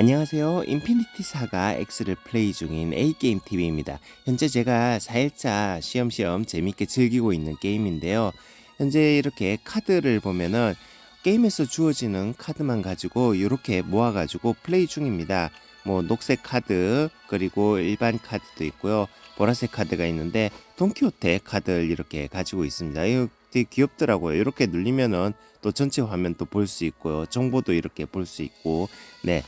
안녕하세요. 인피니티 사가 X를 플레이 중인 A게임TV입니다. 현재 제가 4일차 시험시험 재밌게 즐기고 있는 게임인데요. 현재 이렇게 카드를 보면은 게임에서 주어지는 카드만 가지고 이렇게 모아가지고 플레이 중입니다. 뭐 녹색 카드 그리고 일반 카드도 있고요. 보라색 카드가 있는데 돈키호테 카드를 이렇게 가지고 있습니다. 되게 귀엽더라고요. 이렇게 눌리면은 또 전체 화면 또 볼 수 있고요. 정보도 이렇게 볼 수 있고 네.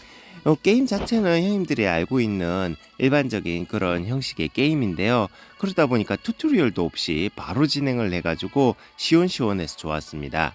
어, 게임 자체는 형님들이 알고 있는 일반적인 그런 형식의 게임인데요. 그러다 보니까 튜토리얼도 없이 바로 진행을 해가지고 시원시원해서 좋았습니다.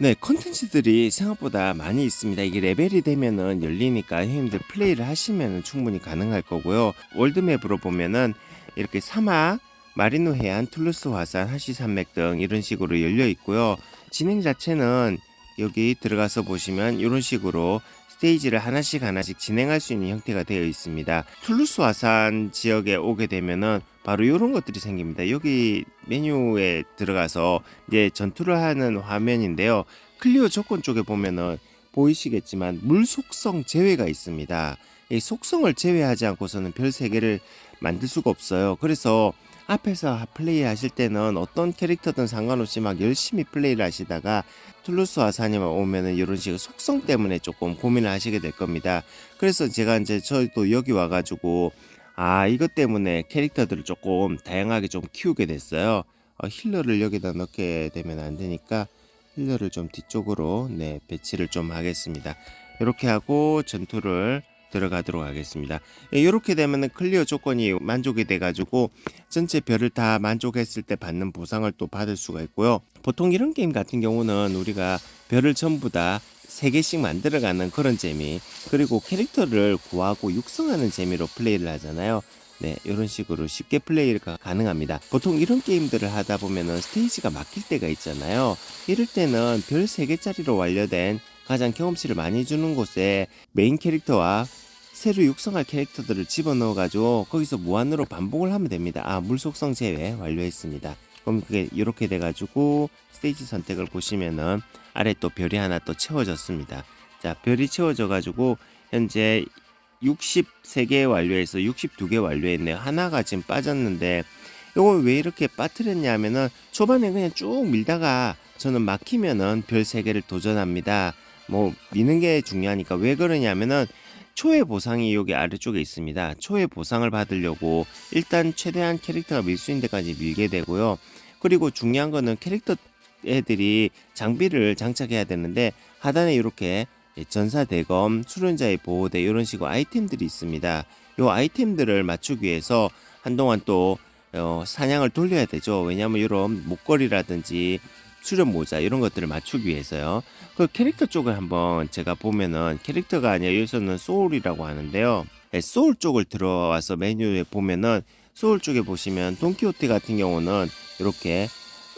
네, 컨텐츠들이 생각보다 많이 있습니다. 이게 레벨이 되면은 열리니까 형님들 플레이를 하시면 충분히 가능할 거고요. 월드맵으로 보면은 이렇게 사막, 마리노 해안, 툴루스 화산, 하시 산맥 등 이런 식으로 열려 있고요. 진행 자체는 여기 들어가서 보시면 이런 식으로 스테이지를 하나씩 하나씩 진행할 수 있는 형태가 되어 있습니다. 툴루스 화산 지역에 오게 되면은 바로 이런 것들이 생깁니다. 여기 메뉴에 들어가서 이제 전투를 하는 화면인데요. 클리어 조건 쪽에 보면은 보이시겠지만 물 속성 제외가 있습니다. 이 속성을 제외하지 않고서는 별 3개를 만들 수가 없어요. 그래서 앞에서 플레이 하실 때는 어떤 캐릭터든 상관없이 막 열심히 플레이를 하시다가 툴루스 화산이만 오면은 이런 식의 속성 때문에 조금 고민을 하시게 될 겁니다. 그래서 제가 이제 저도 여기 와가지고 아 이것 때문에 캐릭터들을 조금 다양하게 좀 키우게 됐어요. 어, 힐러를 여기다 넣게 되면 안 되니까 힐러를 좀 뒤쪽으로 네 배치를 좀 하겠습니다. 이렇게 하고 전투를 들어가도록 하겠습니다. 이렇게 되면 클리어 조건이 만족이 돼가지고 전체 별을 다 만족했을 때 받는 보상을 또 받을 수가 있고요. 보통 이런 게임 같은 경우는 우리가 별을 전부 다 3개씩 만들어가는 그런 재미 그리고 캐릭터를 구하고 육성하는 재미로 플레이를 하잖아요. 네, 이런 식으로 쉽게 플레이가 가능합니다. 보통 이런 게임들을 하다 보면은 스테이지가 막힐 때가 있잖아요. 이럴 때는 별 3개짜리로 완료된 가장 경험치를 많이 주는 곳에 메인 캐릭터와 새로 육성할 캐릭터들을 집어넣어 가지고 거기서 무한으로 반복을 하면 됩니다. 아, 물 속성 제외 완료했습니다. 그럼 그게 이렇게 돼 가지고 스테이지 선택을 보시면은 아래 또 별이 하나 또 채워졌습니다. 자, 별이 채워져 가지고 현재 63개 완료해서 62개 완료했네요. 하나가 지금 빠졌는데 이걸 왜 이렇게 빠뜨렸냐 하면은 초반에 그냥 쭉 밀다가 저는 막히면은 별 3개를 도전합니다. 뭐 미는 게 중요하니까 왜 그러냐면은 초의 보상이 여기 아래쪽에 있습니다. 초의 보상을 받으려고 일단 최대한 캐릭터가 밀수 있는 데까지 밀게 되고요. 그리고 중요한 거는 캐릭터 애들이 장비를 장착해야 되는데 하단에 이렇게 전사 대검, 수련자의 보호대 이런 식으로 아이템들이 있습니다. 이 아이템들을 맞추기 위해서 한동안 또 어, 사냥을 돌려야 되죠. 왜냐하면 이런 목걸이라든지 수련 모자 이런 것들을 맞추기 위해서요. 그 캐릭터 쪽을 한번 제가 보면은 캐릭터가 아니라 여기서는 소울이라고 하는데요. 네, 소울 쪽을 들어와서 메뉴에 보면은 소울 쪽에 보시면 돈키호테 같은 경우는 이렇게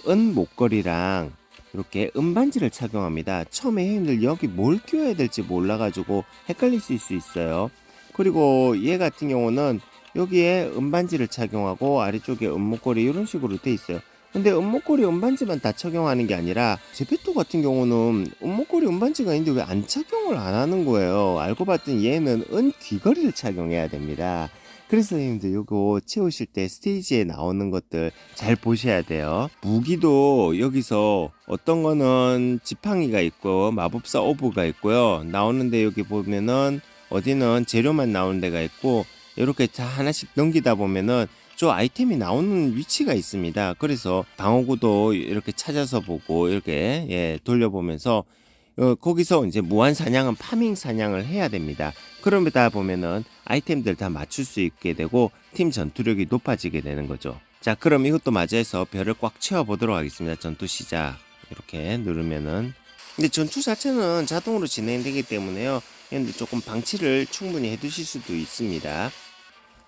은 목걸이랑 이렇게 은반지를 착용합니다. 처음에 형님들 여기 뭘 끼워야 될지 몰라가지고 헷갈리실 수 있어요. 그리고 얘 같은 경우는 여기에 은반지를 착용하고 아래쪽에 은목걸이 이런 식으로 돼 있어요. 근데 은목걸이 은반지만 다 착용하는 게 아니라 제페토 같은 경우는 은목걸이 은반지가 있는데 왜 안 착용을 안 하는 거예요. 알고 봤더니 얘는 은 귀걸이를 착용해야 됩니다. 그래서 형님들 요거 채우실 때 스테이지에 나오는 것들 잘 보셔야 돼요. 무기도 여기서 어떤 거는 지팡이가 있고 마법사 오브가 있고요. 나오는데 여기 보면은 어디는 재료만 나오는 데가 있고 이렇게 다 하나씩 넘기다 보면은 저 아이템이 나오는 위치가 있습니다. 그래서 방어구도 이렇게 찾아서 보고 이렇게 예, 돌려보면서 어, 거기서 이제 무한 사냥은 파밍 사냥을 해야 됩니다. 그러다 보면은 아이템들 다 맞출 수 있게 되고 팀 전투력이 높아지게 되는 거죠. 자, 그럼 이것도 맞이해서 별을 꽉 채워 보도록 하겠습니다. 전투 시작. 이렇게 누르면은 근데 전투 자체는 자동으로 진행되기 때문에요. 근데 조금 방치를 충분히 해두실 수도 있습니다.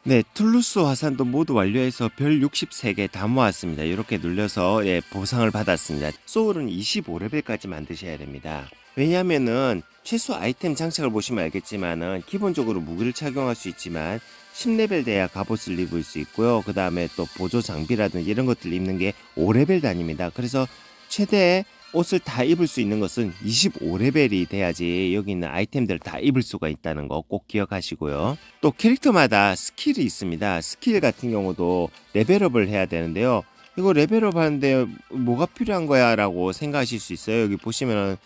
네, 툴루스 화산도 모두 완료해서 별 63개 다 모았습니다. 이렇게 눌려서 예, 보상을 받았습니다. 소울은 25레벨까지 만드셔야 됩니다. 왜냐면은 최소 아이템 장착을 보시면 알겠지만은 기본적으로 무기를 착용할 수 있지만 10레벨 돼야 갑옷을 입을 수 있고요. 그 다음에 또 보조 장비라든지 이런 것들 입는 게 5레벨 단위입니다. 그래서 최대 옷을 다 입을 수 있는 것은 25레벨이 돼야지 여기 있는 아이템들을 다 입을 수가 있다는 거 꼭 기억하시고요. 또 캐릭터마다 스킬이 있습니다. 스킬 같은 경우도 레벨업을 해야 되는데요. 이거 레벨업 하는데 뭐가 필요한 거야 라고 생각하실 수 있어요. 여기 보시면은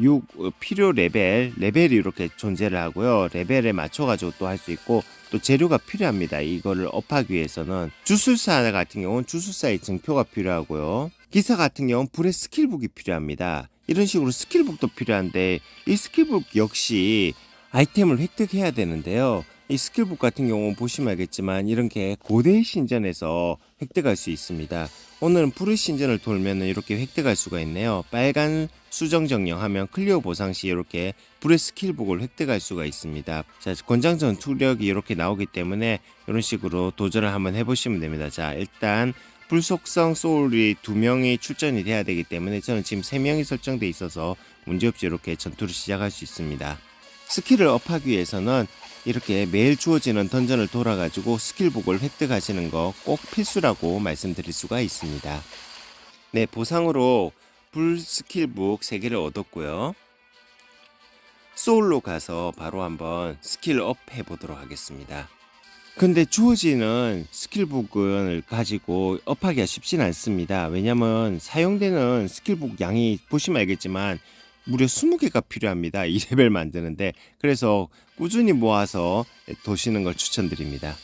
6 어, 필요 레벨, 레벨이 이렇게 존재를 하고요. 레벨에 맞춰가지고 또 할 수 있고 또 재료가 필요합니다. 이거를 업하기 위해서는 주술사 같은 경우는 주술사의 증표가 필요하고요. 기사 같은 경우는 불의 스킬북이 필요합니다. 이런 식으로 스킬북도 필요한데 이 스킬북 역시 아이템을 획득해야 되는데요. 이 스킬북 같은 경우는 보시면 알겠지만 이런 게 고대 신전에서 획득할 수 있습니다. 오늘은 불의 신전을 돌면 이렇게 획득할 수가 있네요. 빨간 수정 정령 하면 클리어 보상 시 이렇게 불의 스킬북을 획득할 수가 있습니다. 자, 권장 전 투력이 이렇게 나오기 때문에 이런 식으로 도전을 한번 해보시면 됩니다. 자, 일단 불속성 소울이 두 명이 출전이 돼야 되기 때문에 저는 지금 세 명이 설정돼 있어서 문제없이 이렇게 전투를 시작할 수 있습니다. 스킬을 업하기 위해서는 이렇게 매일 주어지는 던전을 돌아가지고 스킬북을 획득하시는 거 꼭 필수라고 말씀드릴 수가 있습니다. 네, 보상으로 불 스킬북 3개를 얻었고요. 소울로 가서 바로 한번 스킬 업 해보도록 하겠습니다. 근데 주어지는 스킬북을 가지고 업하기가 쉽진 않습니다. 왜냐면 사용되는 스킬북 양이 보시면 알겠지만 무려 20개가 필요합니다. 2레벨 만드는데 그래서 꾸준히 모아서 도시는 걸 추천드립니다.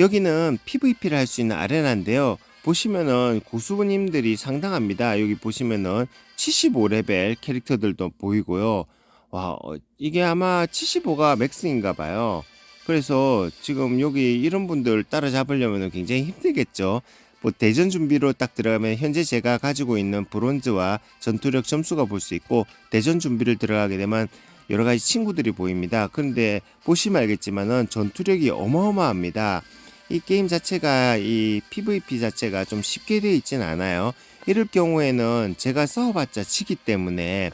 여기는 PVP를 할 수 있는 아레나인데요. 보시면은 고수님들이 상당합니다. 여기 보시면은 75레벨 캐릭터들도 보이고요. 와, 어, 이게 아마 75가 맥스인가 봐요. 그래서 지금 여기 이런 분들 따라잡으려면 굉장히 힘들겠죠. 뭐 대전 준비로 딱 들어가면 현재 제가 가지고 있는 브론즈와 전투력 점수가 볼 수 있고 대전 준비를 들어가게 되면 여러 가지 친구들이 보입니다. 그런데 보시면 알겠지만은 전투력이 어마어마합니다. 이 게임 자체가 이 PVP 자체가 좀 쉽게 되어 있진 않아요. 이럴 경우에는 제가 써봤자 치기 때문에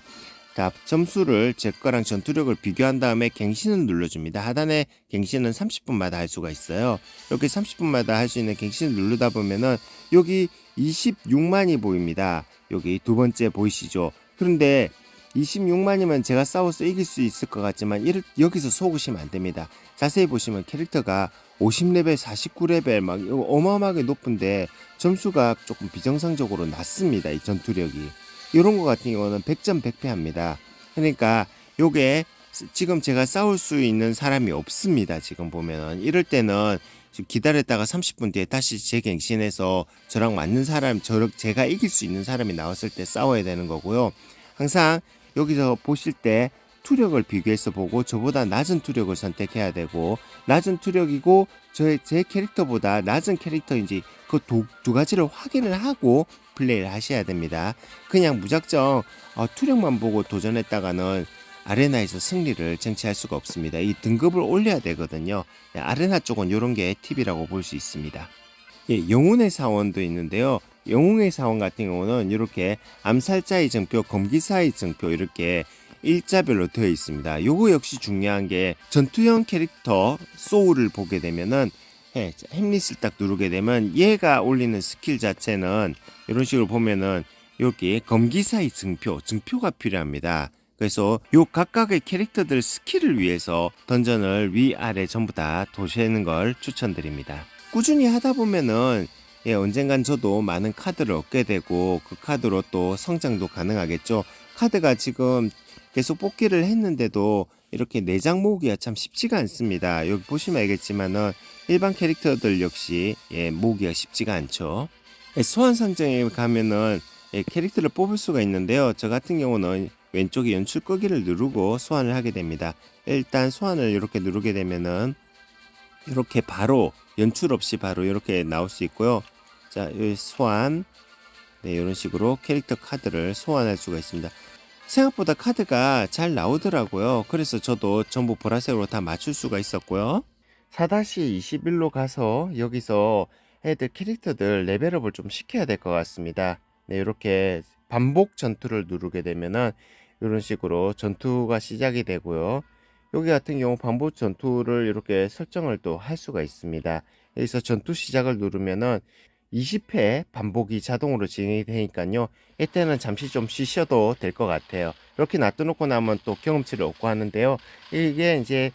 자, 점수를 제 거랑 전투력을 비교한 다음에 갱신을 눌러줍니다. 하단에 갱신은 30분마다 할 수가 있어요. 이렇게 30분마다 할 수 있는 갱신을 누르다 보면은 여기 26만이 보입니다. 여기 두 번째 보이시죠? 그런데 26만이면 제가 싸워서 이길 수 있을 것 같지만 이를, 여기서 속으시면 안 됩니다. 자세히 보시면 캐릭터가 50레벨, 49레벨 막 어마어마하게 높은데 점수가 조금 비정상적으로 낮습니다. 이 전투력이. 이런 거 같은 경우는 100점 100패합니다. 그러니까 요게 지금 제가 싸울 수 있는 사람이 없습니다. 지금 보면은 이럴 때는 기다렸다가 30분 뒤에 다시 재갱신해서 저랑 맞는 사람, 저 제가 이길 수 있는 사람이 나왔을 때 싸워야 되는 거고요. 항상 여기서 보실 때 투력을 비교해서 보고 저보다 낮은 투력을 선택해야 되고 낮은 투력이고 저의 제 캐릭터보다 낮은 캐릭터인지 그 두 가지를 확인을 하고 플레이를 하셔야 됩니다. 그냥 무작정 어, 투력만 보고 도전했다가는 아레나에서 승리를 쟁취할 수가 없습니다. 이 등급을 올려야 되거든요. 네, 아레나 쪽은 이런 게 팁이라고 볼 수 있습니다. 예, 영혼의 사원도 있는데요. 영웅의 사원 같은 경우는 이렇게 암살자의 증표, 검기사의 증표 이렇게 일자별로 되어 있습니다. 요거 역시 중요한 게 전투형 캐릭터 소울을 보게 되면은 예, 햄릿을 딱 누르게 되면 얘가 올리는 스킬 자체는 이런 식으로 보면은 여기 검기사의 증표, 증표가 필요합니다. 그래서 요 각각의 캐릭터들 스킬을 위해서 던전을 위아래 전부 다 도시는 걸 추천드립니다. 꾸준히 하다 보면은 예, 언젠간 저도 많은 카드를 얻게 되고 그 카드로 또 성장도 가능하겠죠. 카드가 지금 계속 뽑기를 했는데도 이렇게 내장 모으기가 참 쉽지가 않습니다. 여기 보시면 알겠지만은 일반 캐릭터들 역시 예, 모으기가 쉽지가 않죠. 예, 소환 상점에 가면은 예, 캐릭터를 뽑을 수가 있는데요. 저 같은 경우는 왼쪽에 연출 끄기를 누르고 소환을 하게 됩니다. 일단 소환을 이렇게 누르게 되면은 이렇게 바로 연출 없이 바로 이렇게 나올 수 있고요. 자, 이 소환. 네, 이런 식으로 캐릭터 카드를 소환할 수가 있습니다. 생각보다 카드가 잘 나오더라고요. 그래서 저도 전부 보라색으로 다 맞출 수가 있었고요. 4-21로 가서 여기서 애들 캐릭터들 레벨업을 좀 시켜야 될 것 같습니다. 네, 이렇게 반복 전투를 누르게 되면은 이런 식으로 전투가 시작이 되고요. 여기 같은 경우 반복 전투를 이렇게 설정을 또 할 수가 있습니다. 여기서 전투 시작을 누르면은 20회 반복이 자동으로 진행이 되니까요. 이때는 잠시 좀 쉬셔도 될 것 같아요. 이렇게 놔둬놓고 나면 또 경험치를 얻고 하는데요. 이게 이제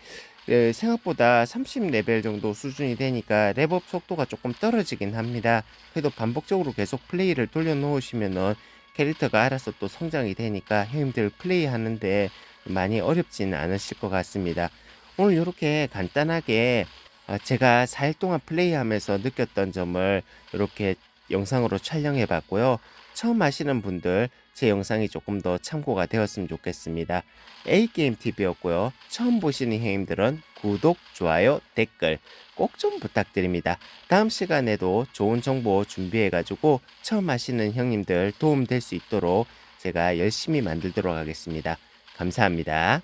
예, 생각보다 30레벨 정도 수준이 되니까 랩업 속도가 조금 떨어지긴 합니다. 그래도 반복적으로 계속 플레이를 돌려놓으시면은 캐릭터가 알아서 또 성장이 되니까 형님들 플레이 하는데 많이 어렵지는 않으실 것 같습니다. 오늘 이렇게 간단하게 아, 제가 4일 동안 플레이하면서 느꼈던 점을 이렇게 영상으로 촬영해 봤고요. 처음 하시는 분들 제 영상이 조금 더 참고가 되었으면 좋겠습니다. A게임TV였고요. 처음 보시는 형님들은 구독, 좋아요, 댓글 꼭 좀 부탁드립니다. 다음 시간에도 좋은 정보 준비해가지고 처음 하시는 형님들 도움 될 수 있도록 제가 열심히 만들도록 하겠습니다. 감사합니다.